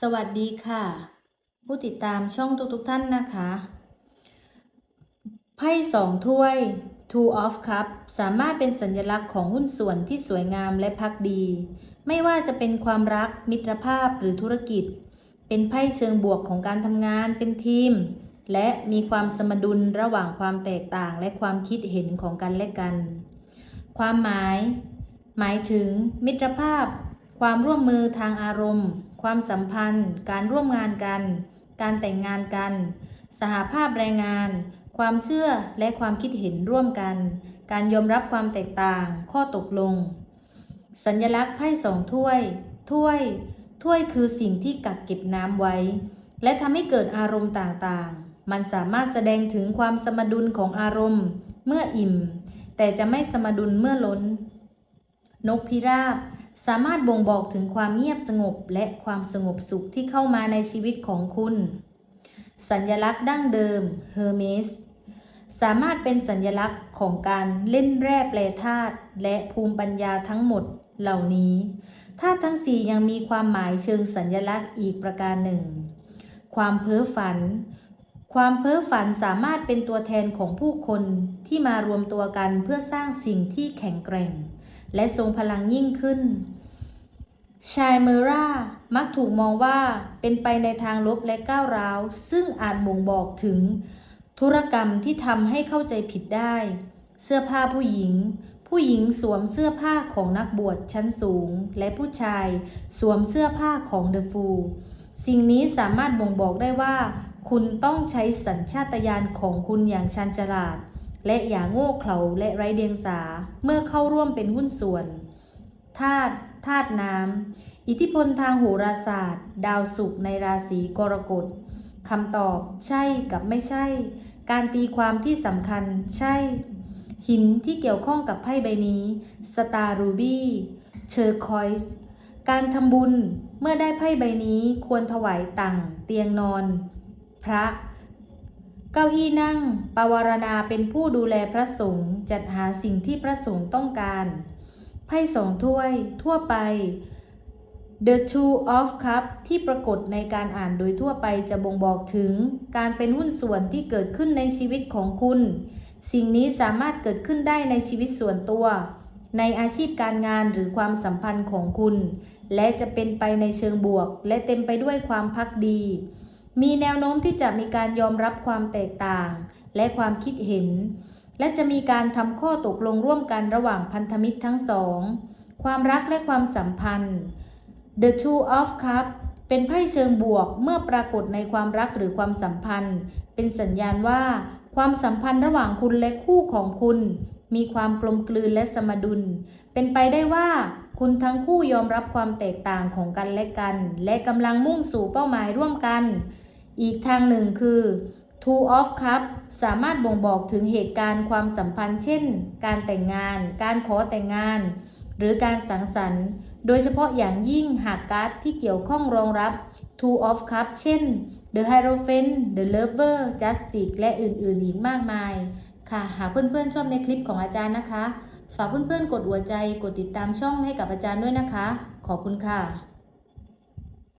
สวัสดีค่ะ ผู้ติดตามช่องทุกๆท่านนะคะ ไพ่สองถ้วย Two of Cup สามารถเป็นสัญลักษณ์ของหุ้นส่วนที่สวยงามและพักดี ไม่ว่าจะเป็นความรักมิตรภาพหรือธุรกิจ เป็นไพ่เชิงบวกของการทำงานเป็นทีม และมีความสมดุลระหว่างความแตกต่างและความคิดเห็นของกันและกัน ความหมาย หมายถึงมิตรภาพ ความร่วมมือทางอารมณ์ ความสัมพันธ์ การร่วมงานกัน การแต่งงานกัน สหภาพแรงงาน ความเชื่อและความคิดเห็นร่วมกัน การยอมรับความแตกต่าง ข้อตกลง สัญลักษณ์ไพ่สองถ้วย ถ้วย ถ้วยคือสิ่งที่กักเก็บน้ำไว้ และทำให้เกิดอารมณ์ต่างๆ มันสามารถแสดงถึงความสมดุลของอารมณ์ เมื่ออิ่ม แต่จะไม่สมดุลเมื่อล้น นกพิราบ สามารถบ่งบอกถึงความเงียบสงบและความสงบสุขที่เข้ามาในชีวิตของคุณ สัญลักษณ์ดั้งเดิมเฮอร์เมสสามารถเป็นสัญลักษณ์ของการเล่นแร่แปรธาตุและภูมิปัญญาทั้งหมดเหล่านี้ธาตุทั้งสี่ยังมีความหมายเชิงสัญลักษณ์อีกประการหนึ่ง ความเพ้อฝัน ความเพ้อฝันสามารถเป็นตัวแทนของผู้คนที่มารวมตัวกันเพื่อสร้างสิ่งที่แข็งแกร่ง และทรงพลังยิ่งขึ้น ชายเมรามักถูกมองว่าเป็นไปในทางลบและก้าวร้าว ซึ่งอาจบ่งบอกถึง ธุรกรรมที่ทำให้เข้าใจผิดได้ เสื้อผ้าผู้หญิง ผู้หญิงสวมเสื้อผ้าของนักบวชชั้นสูง และผู้ชายสวมเสื้อผ้าของเดอะฟูลสิ่งนี้สามารถบ่งบอกได้ว่า คุณต้องใช้สัญชาตญาณของคุณอย่างชันฉลาด และอย่างโง่เขลาและไร้เดียงสา เมื่อเข้าร่วมเป็นหุ้นส่วนธาตุธาตุน้ำ อิทธิพลทางโหราศาสตร์ ดาวศุกร์ในราศีกรกฎคำตอบใช่กับไม่ใช่ การตีความที่สำคัญใช่ หินที่เกี่ยวข้องกับไพ่ใบนี้สตาร์รูบี้เชอร์คอยส์การทำบุญเมื่อได้ไพ่ใบนี้ควรถวายตังเตียงนอน พระ เก้าอี้นั่ง ปวารณาเป็นผู้ดูแลพระสงฆ์จัดหาสิ่งที่พระสงฆ์ต้องการ ไพ่สองถ้วย ทั่วไป The Two of Cup ที่ปรากฏในการอ่านโดยทั่วไปจะบ่งบอกถึง การเป็นหุ้นส่วนที่เกิดขึ้นในชีวิตของคุณ สิ่งนี้สามารถเกิดขึ้นได้ในชีวิตส่วนตัว ในอาชีพการงานหรือความสัมพันธ์ของคุณ และจะเป็นไปในเชิงบวก และเต็มไปด้วยความพักดี มีแนวโน้มที่จะมีการยอมรับความแตกต่าง และความคิดเห็น และจะมีการทำข้อตกลงร่วมกันระหว่างพันธมิตรทั้งสอง ความรักและความสัมพันธ์ The Two of Cups เป็นไพ่เชิงบวกเมื่อปรากฏในความรักหรือความสัมพันธ์ เป็นสัญญาณว่า ความสัมพันธ์ระหว่างคุณและคู่ของคุณ มีความกลมกลืนและสมดุล เป็นไปได้ว่า คุณทั้งคู่ยอมรับความแตกต่างของกันและกัน และกำลังมุ่งสู่เป้าหมายร่วมกัน อีกทางหนึ่งคือ Two of Cup สามารถบ่งบอกถึงเหตุการณ์ความสัมพันธ์ เช่น การแต่งงาน การขอแต่งงาน หรือการสังสรรค์ โดยเฉพาะอย่างยิ่งหากการ์ดที่เกี่ยวข้องรองรับ Two of Cups เช่น The Hierophant The Lover Justice และอื่นๆ อีกมากมาย ค่ะหากเพื่อนๆชอบในคลิปของอาจารย์นะคะ ฝากเพื่อนๆกดหัวใจกดติดตามช่องให้กับอาจารย์ด้วยนะคะ ขอบคุณค่ะ